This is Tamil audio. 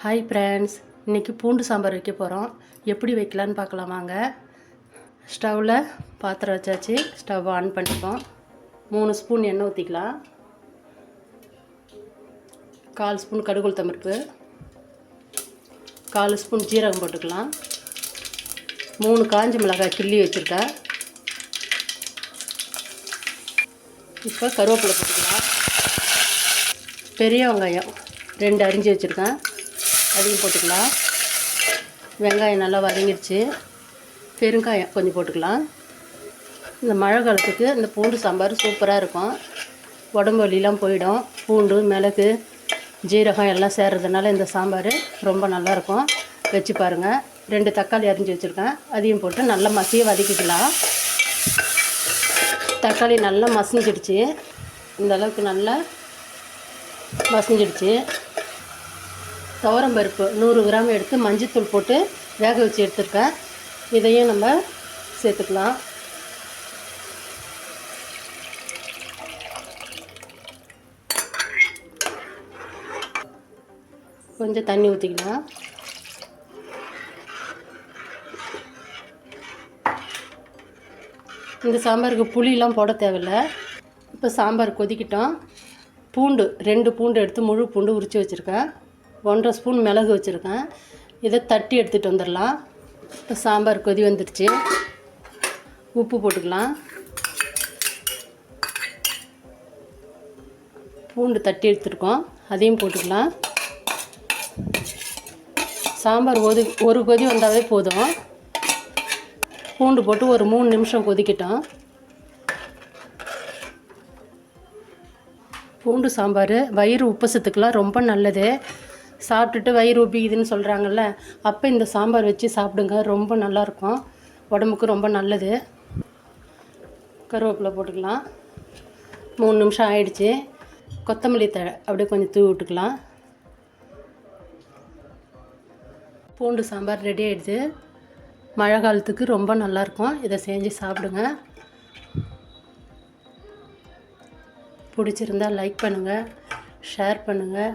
ஹாய் ஃப்ரெண்ட்ஸ் இன்றைக்கி பூண்டு சாம்பார் வைக்க போகிறோம் எப்படி வைக்கலான்னு பார்க்கலாம் வாங்க. ஸ்டவ்வில் பாத்திரம் வச்சாச்சு. ஸ்டவ் ஆன் பண்ணிப்போம். மூணு ஸ்பூன் எண்ணெய் ஊற்றிக்கலாம் கால் ஸ்பூன் கடுகு தம்பருப்பு கால் ஸ்பூன் ஜீரகம் போட்டுக்கலாம். மூணு காஞ்ச மிளகாய் கிள்ளி வச்சுருக்கேன். இப்போ கருவேப்பிலை போட்டுக்கலாம். பெரிய வெங்காயம் ரெண்டு அரிஞ்சு வச்சுருக்கேன். அதையும் போட்டுக்கலாம். வெங்காயம் நல்லா வதங்கிடுச்சு. பெருங்காயம் கொஞ்சம் போட்டுக்கலாம். இந்த மழை காலத்துக்கு இந்த பூண்டு சாம்பார் சூப்பராக இருக்கும். உடம்பு வலிலாம் போயிடும். பூண்டு மிளகு ஜீரகம் எல்லாம் சேர்றதுனால இந்த சாம்பார் ரொம்ப நல்லாயிருக்கும் வச்சு பாருங்கள் ரெண்டு தக்காளி அரிஞ்சு வச்சுருக்கேன். அதையும் போட்டு நல்லா மசிய வதக்கிக்கலாம். தக்காளி நல்லா மசிஞ்சிடுச்சு. இந்த அளவுக்கு நல்லா மசிஞ்சிடுச்சு. துவரம் பருப்பு நூறு கிராம் எடுத்து மஞ்சத்தூள் போட்டு வேக வச்சு எடுத்துருக்கேன். இதையும் நம்ம சேர்த்துக்கலாம். கொஞ்சம் தண்ணி ஊற்றிக்கலாம் இந்த சாம்பாருக்கு புளியெலாம் போட தேவையில்ல. இப்போ சாம்பார் கொதிக்கிட்டோம். பூண்டு ரெண்டு பூண்டு எடுத்து முழு பூண்டு உரித்து வச்சுருக்கேன். ஒன்றரை ஸ்பூன் மிளகு வச்சுருக்கேன். இதை தட்டி எடுத்துகிட்டு வந்துடலாம். இப்போ சாம்பார் கொதி வந்துடுச்சு. உப்பு போட்டுக்கலாம். பூண்டு தட்டி எடுத்துருக்கோம். அதையும் போட்டுக்கலாம். சாம்பார் ஒது ஒரு கொதி வந்தாவே போதும். பூண்டு போட்டு ஒரு மூணு நிமிஷம் கொதிக்கிட்டோம். பூண்டு சாம்பார் வயிறு உப்பசத்துக்கெலாம் ரொம்ப நல்லது. சாப்பிட்டுட்டு வயிறு உபிக்குதுன்னு சொல்கிறாங்கல்ல அப்போ இந்த சாம்பார் வச்சு சாப்பிடுங்க. ரொம்ப நல்லாயிருக்கும். உடம்புக்கு ரொம்ப நல்லது. கருவேப்பிலை போட்டுக்கலாம். மூணு நிமிஷம் ஆயிடுச்சு. கொத்தமல்லி தழை அப்படியே கொஞ்சம் தூவி விட்டுக்கலாம். பூண்டு சாம்பார் ரெடி ஆகிடுது மழை காலத்துக்கு ரொம்ப நல்லாயிருக்கும். இதை செஞ்சு சாப்பிடுங்க. பிடிச்சிருந்தா லைக் பண்ணுங்கள் ஷேர் பண்ணுங்கள்